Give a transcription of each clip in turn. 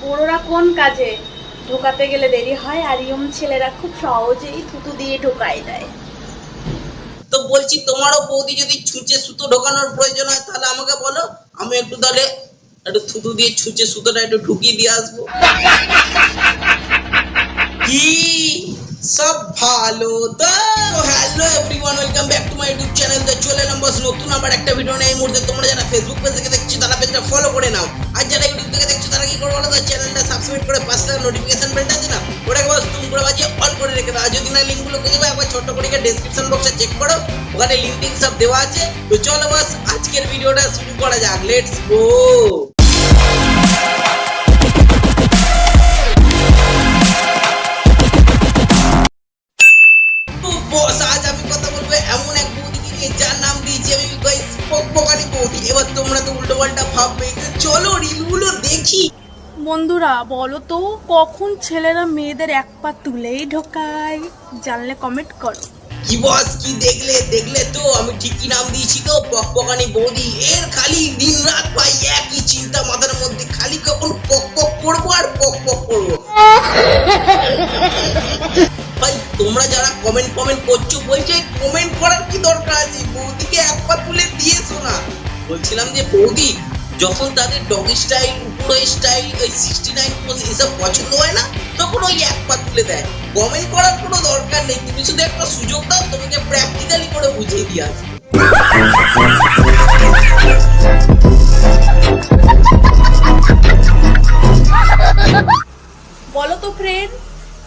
বুড়োরা কোন কাজে? ঢোকাতে গেলে দেরি হয় আর ইয়ং ছেলেরা খুব সহজেই থুতু দিয়ে ঢোকায় দেয়। তো বলছি, তোমারও বৌদি যদি ছুঁচে সুতো ঢোকানোর প্রয়োজন হয় তাহলে আমাকে বলো। আমি একটু তাহলে একটু থুতু দিয়ে ছুঁচে সুতোটা একটু ঢুকিয়ে দিয়ে আসব। কি? সব ভালো তো? Hello everyone welcome back to my YouTube channel তো চলে বস নতুন আবার একটা ভিডিও নেই মুহূর্তে তোমরা যারা ফেসবুক পেজ থেকে দেখছ, তারা পেজটা ফলো করে নাও। আর যারা ইউটিউব থেকে দেখছ, তারা কি করব বলো তো? চ্যানেলটা সাবস্ক্রাইব করে পাশে নোটিফিকেশন বেলটা আছে না? ওটাকে বস তুমি করে বাজিয়ে অল করে রেখে দাও। আর যদি না লিঙ্কগুলো খুঁজে পাও, একবার ছোট্ট করে ডেসক্রিপশন বক্সে চেক করো। ওখানে লিঙ্ক টিঙ্ক সব দেওয়া আছে। তো চলো বস, আজকের ভিডিওটা শুরু করা যাক। লেটস গো আজ আমি কথা বলব এমন এক বৌদিকে নিয়ে। দিয়েছি আমি গাইস পকপকানি বৌদি। এবার তোমরা তো উল্টো পাল্টা ভাববে চলো রিলগুলো দেখি। বন্ধুরা বলো তো কখন ছেলেরা মেয়েদের এক পা তুলেই ঢোকায়? জানলে কমেন্ট করো। কি বস কি দেখলে? দেখলে তো আমি ঠিকই নাম দিয়েছি তো পকপকানি বৌদি। এর খালি দিন রাত ভাই একই চিন্তা মাথার মধ্যে খালি কখন পক পক করব আর পক পক করব। ভাই তোমরা যারা কমেন্ট কমেন্ট করছ বলছে কমেন্ট করার কি দরকার? বলছিলাম যে বৌদি যখন তাদের ডগি স্টাইল উপরে স্টাইল ওই সিক্সটি নাইন পোজ এসব পছন্দ হয় না, তখন ওই এক পা তুলে দেয়। কমেন্ট করার কোনো দরকার নেই, তুমি শুধু একটা সুযোগ দাও, তোমাকে প্র্যাকটিক্যালি করে বুঝিয়ে দিয়ে আসবে। বলো তো ফ্রেন্ড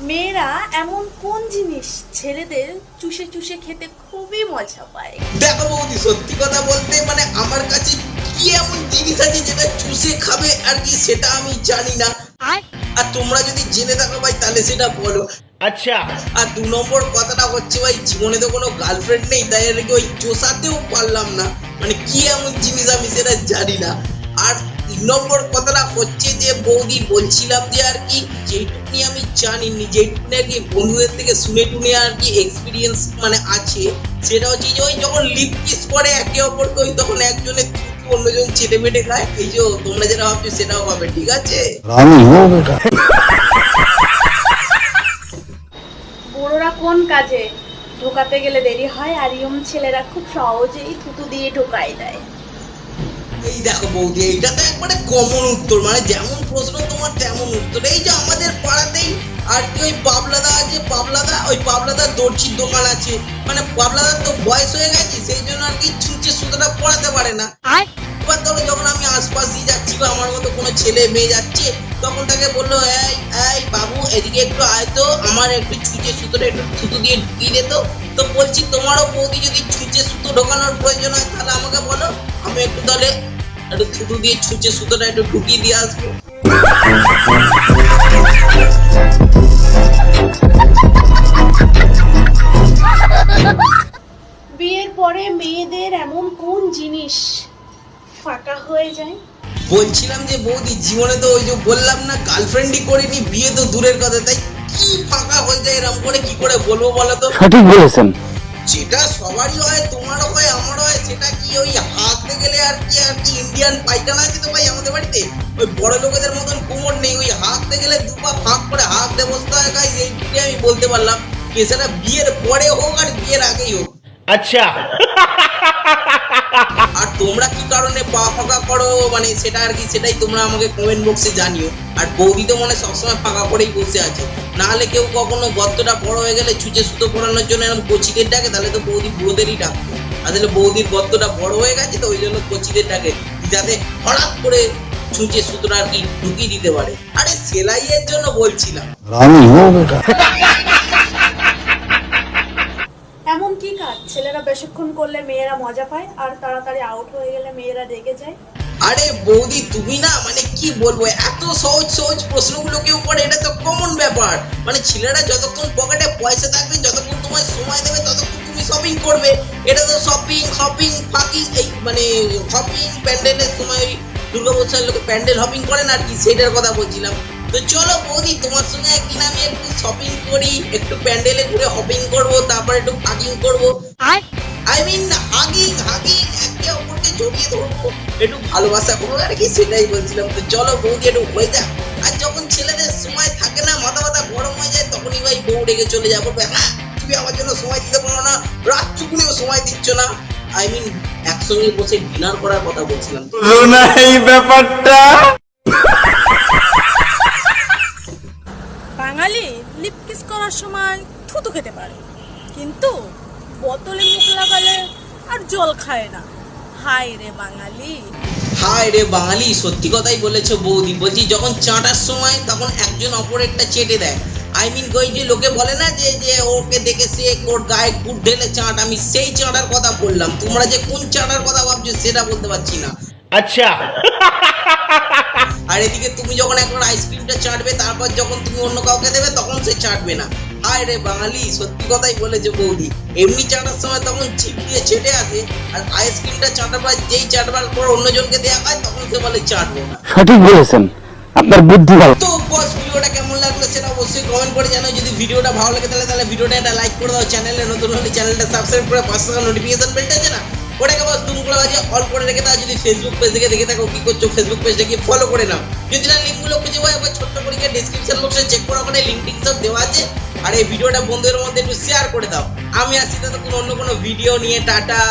মেয়েরা এমন কোন জিনিস ছেলেদের চুষে চুষে খেতে খুবই মজা পায়? দেখো বৌদি সত্যি কথা বলতে মানে আমার কাছে কি এমন জিনিস আছে যেটা চুষে খাবে আর কি সেটা আমি জানি না। আর? তোমরা যদি জেনে থাকো ভাই তাহলে সেটা বলো। আচ্ছা। আর দু নম্বর কথাটা হচ্ছে ভাই জীবনে তো কোনো গার্লফ্রেন্ড নেই তাই আর কি ওই চোষাতেও পারলাম না। মানে কি এমন জিনিস আমি সেটা জানি না। আর নম্বর কথাটা হচ্ছে যে বৌদি বলছিলাম যে আর কি যেটুকুনি আমি জানি যেটুকুনি আর কি বন্ধুদের থেকে শুনে টুনে আর কি এক্সপিরিয়েন্স মানে আছে সেটা হচ্ছে যে ওই যখন লিপ কিস করে একে অপরকে ওই তখন একজনের অন্যজন চেটে মেটে খায় এই যে তোমরা যেটা ভাবছ সেটাও হবে ঠিক আছে? বড়রা কোন কাজে? ঢোকাতে গেলে দেরি হয় আর ইয়ম ছেলেরা খুব সহজেই থুতু দিয়ে ঢোকায় দেয়। এই দেখো বৌদি, এইটা তো একবারে কমন উত্তর। মানে যেমন প্রশ্ন তোমার তেমন উত্তর। এই যে আমাদের পাড়াতেই আর কি ওই পাবলাদা আছে পাবলাদা ওই পাবলাদার দর্জির দোকান আছে। মানে পাবলাদার তো বয়স হয়ে গেছে, সেই জন্য আর কি ছুঁচে সুতোটা পড়াতে পারে না। এবার ধরো যখন আমি আশপাশ দিয়ে যাচ্ছি বা আমার মতো কোনো ছেলে মেয়ে যাচ্ছে, তখন তাকে বলল, এই এই বাবু, এদিকে একটু আয় তো, আমার একটু ছুঁচে সুতোটা একটু সুতো দিয়ে ঢুকিয়ে দে তো বলছি, তোমারও বৌদি যদি ছুঁচে সুতো ঢোকানোর প্রয়োজন হয়, তাহলে আমাকে বলো, আমি একটু তাহলে একটু সুতো দিয়ে ছুঁচে সুতোটা একটু ঢুকিয়ে দিয়ে আসব। হয়ে যায়। বলছিলাম যে বৌদি জীবনে তো ওই যে বললাম না গার্লফ্রেন্ডই করিনি বিয়ে তো দূরের কথা। তাই কি ফাঁকা হয়ে যায় এরকম করে কি করে বলব বলো তো? সঠিক বলেছেন। যেটা সবারই হয় তোমারও হয় আমারও হয় সেটা কি ওই হাতে গেলে আর কি আর কি ইন্ডিয়ান পায়খানা আছে তো ভাই আমাদের বাড়িতে? ওই বড় লোকেদের মতন কোমর নেই ওই হাতে গেলে দুপা ফাঁক করে হাত দেব বসতে হয় এইটুকুই আমি বলতে পারলাম? এছাড়া বিয়ের পরে হোক আর বিয়ের আগেই হোক। আচ্ছা। আর তোমরা কি কারণে পা ফাঁকা করো? মানে সেটা আর কি সেটাই তোমরা আমাকে কমেন্ট বক্সে জানিও। আর বৌদি তো মনে সবসময় ফাঁকা করেই বসে আছে। না হলে কেউ কখনো গর্তটা বড় হয়ে গেলে ছুঁচে সুতো পড়ানোর জন্য এরকম কচিদের ডাকে তাহলে তো বৌদি বুড়োদেরই ডাকতো। আসলে বৌদির গর্তটা বড় হয়ে গেছে তো ওই জন্য কচিদের ডাকে যাতে হঠাৎ করে ছুঁচে সুতোটা আর কি ঢুকিয়ে দিতে পারে। আরে সেলাইয়ের জন্য বলছিলাম। মজা পায় আর তাড়াতাড়ি আউট হয়ে গেলে মেয়েরা রেগে যায়। আরে বৌদি তুমি না মানে কি বলব এত সহজ সহজ প্রশ্নগুলো কেউ করে এটা তো কমন ব্যাপার। মানে ছেলেরা যতক্ষণ পকেটে পয়সা থাকবে যতক্ষণ তোমার সময় দেবে ততক্ষণ তুমি শপিং করবে। এটা তো শপিং হপিং ফাঁকি এই মানে হপিং প্যান্ডেলের সময় ওই দুর্গা বছরের লোকে প্যান্ডেল হপিং করেন আর কি সেটার কথা বলছিলাম। তো চলো বৌদি তোমার সঙ্গে একদিন আমি একটু শপিং করি একটু প্যান্ডেলে ঘুরে হপিং করব তারপর একটু ফাঁকিং করব। আই মিন হাগিং হাগিং একে অপরকে জড়িয়ে ধরবো। একটু ভালোবাসা করব আর কি সেটাই বলছিলাম তো চলো বৌদি একটু হয়ে আর যখন ছেলেদের সময় থাকে না মাথা মাথা গরম হয়ে যায় তখনই ভাই বউ ডেকে চলে যাব। হ্যাঁ, তুমি আমার জন্য সময় দিতে পারো না সময় দিচ্ছ না। আই মিন একসঙ্গে বসে ডিনার করার কথা বলছিলাম। এই ব্যাপারটা। বাঙালি লিপকিস করার সময় থুতু খেতে পারে। কিন্তু বোতলে মুখ লাগালে আর জল খায় না। হাই রে বাঙালি। হায় রে বাঙালি সত্যি কথাই বলেছ বৌদি। বলছি যখন চাটার সময় তখন একজন অপরেরটা চেটে দেয়। আই মিন ওই যে লোকে বলে না যে যে ওকে দেখে সে ওর গায়ে গুড় ঢেলে চাট আমি সেই চাটার কথা বললাম। তোমরা যে কোন চাটার কথা ভাবছ সেটা বলতে পারছি না। আচ্ছা। আর এদিকে তুমি যখন একবার আইসক্রিমটা চাটবে তারপর যখন তুমি অন্য কাউকে দেবে তখন সে চাটবে না। হায় রে বাঙালি সত্যি কথাই বলেছে বৌদি। এমনি চাটার সময় তখন চিপ দিয়ে ছেটে আসে আর আইসক্রিমটা চাটাবার যেই চাটবার পর অন্যজনকে দেওয়া হয় তখন সে বলে চাটবো না। সঠিক বলেছেন। আপনার বুদ্ধি ভালো। তো বস ভিডিওটা কেমন লাগল সেটা অবশ্যই কমেন্ট করে জানাও। যদি ভিডিওটা ভালো লাগে তাহলে তাহলে ভিডিওটা একটা লাইক করে দাও। চ্যানেলে নতুন হলে চ্যানেলটা সাবস্ক্রাইব করে পাঁচ টাকা নোটিফিকেশন বেলটা আছে না? ওটাকে বস তুমি করে বাজে অল করে রেখে দাও। যদি ফেসবুক পেজ থেকে দেখে থাকো কি করছ ফেসবুক পেজটা গিয়ে ফলো করে নাও। যদি না লিঙ্কগুলো খুঁজে পাই একবার ছোট্ট করে ডিসক্রিপশন বক্সে চেক করো ওখানে লিঙ্ক টিঙ্ক সব দেওয়া আছে। আর এই ভিডিওটা বন্ধুদের মধ্যে একটু শেয়ার করে দাও। আমি আসছি ততক্ষণ অন্য কোনো ভিডিও নিয়ে, টাটা।